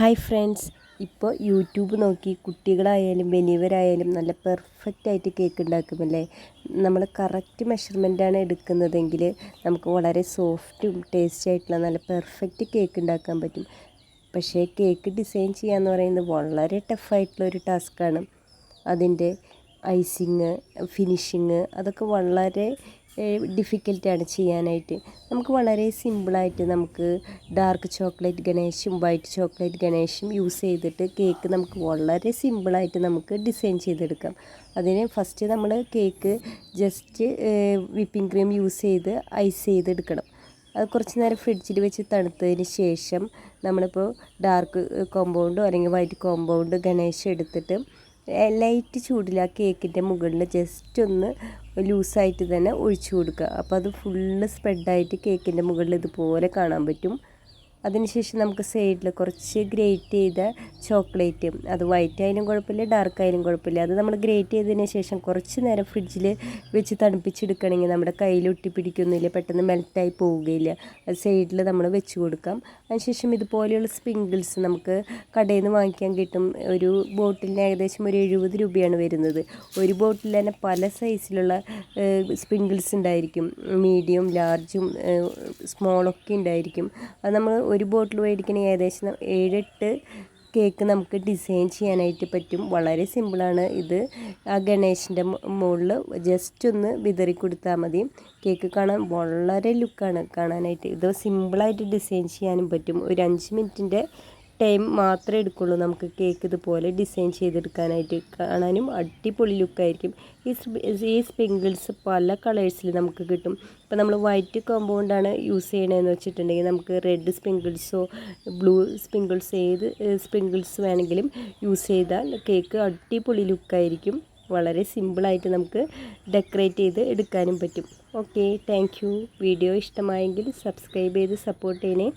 Hi friends ഇപ്പോൾ YouTube നോക്കി കുട്ടികളായാലും വലിയവരായാലും നല്ല പെർഫെക്റ്റ് ആയിട്ട് കേക്ക് ഉണ്ടാക്കുമല്ലേ? നമ്മൾ കറക്റ്റ് മെഷർമെന്റാണ് എടുക്കുന്നതെങ്കിൽ നമുക്ക് വളരെ സോഫ്റ്റും ടേസ്റ്റി ആയിട്ടുള്ള നല്ല പെർഫെക്റ്റ് കേക്ക് ഉണ്ടാക്കാൻ പറ്റും. പക്ഷേ കേക്ക് ഡിസൈൻ ചെയ്യാന്ന് പറയുന്നത് വളരെ ടഫായിട്ടുള്ള ഒരു ടാസ്ക്കാണ് അതിന്റെ ഐസിങ് ഫിനിഷിങ് അതൊക്കെ വളരെ ഡിഫിക്കൽട്ടാണ് ചെയ്യാനായിട്ട്. നമുക്ക് വളരെ സിമ്പിളായിട്ട് നമുക്ക് ഡാർക്ക് ചോക്ലേറ്റ് ഗണേഷും വൈറ്റ് ചോക്ലേറ്റ് ഗണേഷും യൂസ് ചെയ്തിട്ട് കേക്ക് നമുക്ക് വളരെ സിമ്പിളായിട്ട് നമുക്ക് ഡിസൈൻ ചെയ്തെടുക്കാം. അതിന് ഫസ്റ്റ് നമ്മൾ cake just whipping cream use ചെയ്ത് ഐസ് ചെയ്തെടുക്കണം. അത് കുറച്ച് നേരം ഫ്രിഡ്ജിൽ വെച്ച് തണുത്തതിന് ശേഷം നമ്മളിപ്പോൾ ഡാർക്ക് കോമ്പൗണ്ടോ അല്ലെങ്കിൽ വൈറ്റ് കോമ്പൗണ്ട് ഗണേശ് എടുത്തിട്ട് ലൈറ്റ് ചൂടിൽ ആ കേക്കിന്റെ മുകളിൽ ജസ്റ്റ് ഒന്ന് ലൂസായിട്ട് തന്നെ ഒഴിച്ചു കൊടുക്കുക. അപ്പോൾ അത് ഫുള്ള് സ്പ്രെഡായിട്ട് കേക്കിന്റെ മുകളിൽ ഇതുപോലെ കാണാൻ പറ്റും. അതിനുശേഷം നമുക്ക് സൈഡിൽ കുറച്ച് ഗ്രേറ്റ് ചെയ്ത ചോക്ലേറ്റ് അത് വൈറ്റ് ആയാലും കുഴപ്പമില്ല ഡാർക്ക് ആയാലും കുഴപ്പമില്ല. അത് നമ്മൾ ഗ്രേറ്റ് ചെയ്തതിന് ശേഷം കുറച്ച് നേരം ഫ്രിഡ്ജിൽ വെച്ച് തണുപ്പിച്ചെടുക്കണമെങ്കിൽ നമ്മുടെ കയ്യിൽ ഒട്ടിപ്പിടിക്കൊന്നുമില്ല പെട്ടെന്ന് മെൽറ്റായി പോവുകയില്ല. അത് സൈഡിൽ നമ്മൾ വെച്ച് കൊടുക്കാം. അതിനുശേഷം ഇതുപോലെയുള്ള സ്പ്രിങ്കിൾസ് നമുക്ക് കടയിൽ നിന്ന് വാങ്ങിക്കാൻ കിട്ടും. ഒരു ബോട്ടിലിന് ഏകദേശം ഒരു എഴുപത് രൂപയാണ് വരുന്നത്. ഒരു ബോട്ടിൽ തന്നെ പല സൈസിലുള്ള സ്പ്രിങ്കിൾസ് ഉണ്ടായിരിക്കും. മീഡിയം ലാർജും സ്മോളൊക്കെ ഉണ്ടായിരിക്കും. അത് നമ്മൾ ഒരു ബോട്ടിൽ മേടിക്കണേ. ഏകദേശം ഏഴെട്ട് കേക്ക് നമുക്ക് ഡിസൈൻ ചെയ്യാനായിട്ട് പറ്റും. വളരെ സിമ്പിളാണ് ഇത്. ആ ഗണേശന്റെ മുകളിൽ ജസ്റ്റ് ഒന്ന് വിതറി കൊടുത്താൽ മതി. കേക്ക് കാണാൻ വളരെ ലുക്കാണ് കാണാനായിട്ട്. ഇത് സിമ്പിളായിട്ട് ഡിസൈൻ ചെയ്യാനും പറ്റും. ഒരു അഞ്ച് മിനിറ്റിന്റെ ടൈം മാത്രമേ എടുക്കുള്ളൂ. നമുക്ക് കേക്ക് ഇതുപോലെ ഡിസൈൻ ചെയ്തെടുക്കാനായിട്ട് കാണാനും അടിപൊളി ലുക്കായിരിക്കും ഈ ഈ സ്പ്രിങ്കിൾസ് പല കളേഴ്സിൽ നമുക്ക് കിട്ടും. ഇപ്പോൾ നമ്മൾ വൈറ്റ് കോമ്പൗണ്ടാണ് യൂസ് ചെയ്യണതെന്ന് വെച്ചിട്ടുണ്ടെങ്കിൽ നമുക്ക് റെഡ് സ്പ്രിങ്കിൾസോ ബ്ലൂ സ്പ്രിങ്കിൾസ് ഏത് സ്പ്രിങ്കിൾസ് വേണമെങ്കിലും യൂസ് ചെയ്താൽ കേക്ക് അടിപൊളി ലുക്കായിരിക്കും വളരെ സിമ്പിളായിട്ട് നമുക്ക് ഡെക്കറേറ്റ് ചെയ്ത് എടുക്കാനും പറ്റും. ഓക്കെ താങ്ക് വീഡിയോ ഇഷ്ടമായെങ്കിൽ സബ്സ്ക്രൈബ് ചെയ്ത് സപ്പോർട്ട് ചെയ്യണേ.